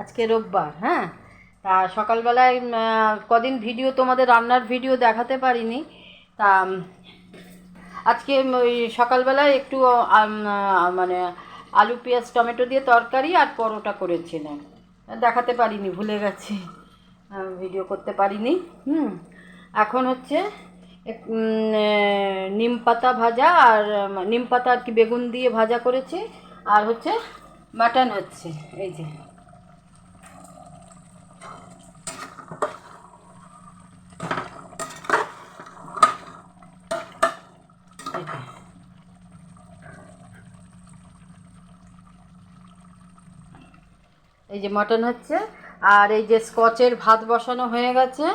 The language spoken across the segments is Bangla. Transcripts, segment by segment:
আজকে রোববার হ্যাঁ? তা সকালবেলায় কদিন ভিডিও তোমাদের রান্নার ভিডিও দেখাতে পারিনি। তা আজকে ওই সকালবেলায় একটু মানে আলু, পেঁয়াজ, টমেটো দিয়ে তরকারি আর পরোটা করেছিলাম। দেখাতে পারিনি, ভুলে গেছি। ভিডিও করতে পারিনি, হুম? এখন হচ্ছে নিম পাতা ভাজা আর নিম পাতা আর কি বেগুন দিয়ে ভাজা করেছি। আর হচ্ছে মাটন হচ্ছে, এই যে। এই যে মটন হচ্ছে, আর এই যে স্কচের ভাত বসানো হয়ে গেছে।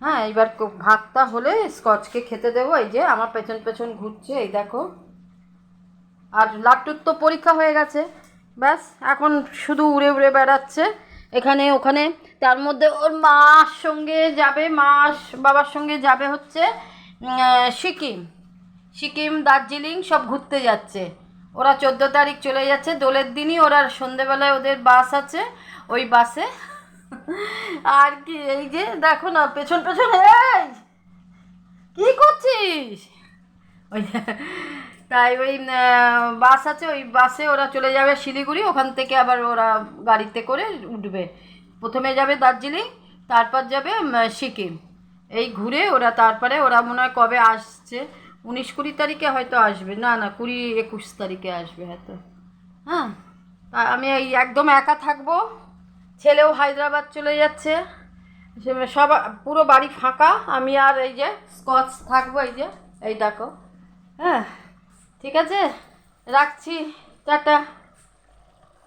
হ্যাঁ এইবার ক- ভাতটা হলে স্কচকে খেতে দেবো। এই যে আমার পেছন পেছন ঘুরছে, এই দেখো। আর লাট্টুর তো পরীক্ষা হয়ে গেছে। ব্যাস, এখন শুধু উড়ে উড়ে বেড়াচ্ছে। এখানে, ওখানে, তার মধ্যে ওর মার সঙ্গে যাবে মাস বাবার সঙ্গে যাবে হচ্ছে সিকিম। সিকিম, দার্জিলিং সব ঘুরতে যাচ্ছে। ওরা চোদ্দ তারিখ চলে যাচ্ছে, দোলের দিনই ওরা সন্ধেবেলায় ওদের বাস আছে, ওই বাসে। আর কি, এই যে দেখো না, পেছন পেছন, এই! কি করছিস? ওই তাই ওই বাস আছে, ওই বাসে ওরা চলে যাবে শিলিগুড়ি, ওখান থেকে আবার ওরা গাড়িতে করে উঠবে। প্রথমে যাবে দার্জিলিং, তারপর যাবে সিকিম। এই ঘুরে ওরা, তারপরে ওরা মনে হয় কবে আসছে। উনিশ কুড়ি তারিখে হয়তো আসবে। না না কুড়ি একুশ তারিখে আসবে হয়তো। হ্যাঁ। আমি এই একদম একা থাকব। ছেলেও হায়দ্রাবাদ চলে যাচ্ছে। সব পুরো বাড়ি ফাঁকা। আমি আর এই যে স্কচ থাকব এই যে এই দেখো। হ্যাঁ। ঠিক আছে? রাখছি। টাটা।